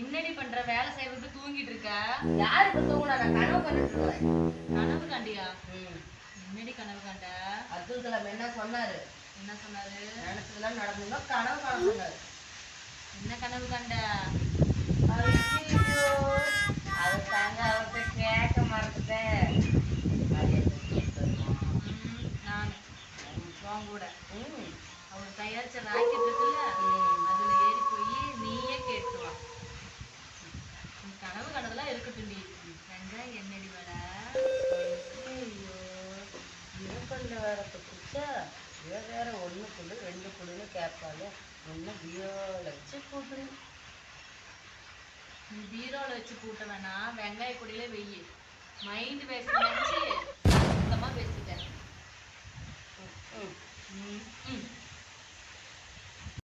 என்னடி பண்ற? வேலை செய்யறது தூங்கிட்டு இருக்க? யாரு இப்ப தூங்குனா? நான் கனவு இருக்கேன் கனவு கண்டியா. என்னடி கனவு கண்ட? அப்துல் கலாம் என்ன சொன்னாரு? என்ன சொன்னாரு? நினைச்சதெல்லாம் நடந்ததுன்னா கனவு காண சொன்னாரு. என்ன கனவு கண்ட? அது தாங்க அவர்கிட்ட கேட்க மறந்துட்டேன். நானு. கூட. அவர் தயாரிச்ச ராக்கெட் இருக்குல்ல? இவக்கண்ட வேற குடிச்சா இவ வேற ஒண்ணு கொடு ரெண்டு கொடுன்னு கேட்பாங்க. ஒன்று பீரோவில் வச்சு கூட்டுறேன். பீரோவில் பீரோல வச்சு கூட்ட வேணாம் வெங்காய பொடியில வெயில் மைண்ட் வேஸ்ட்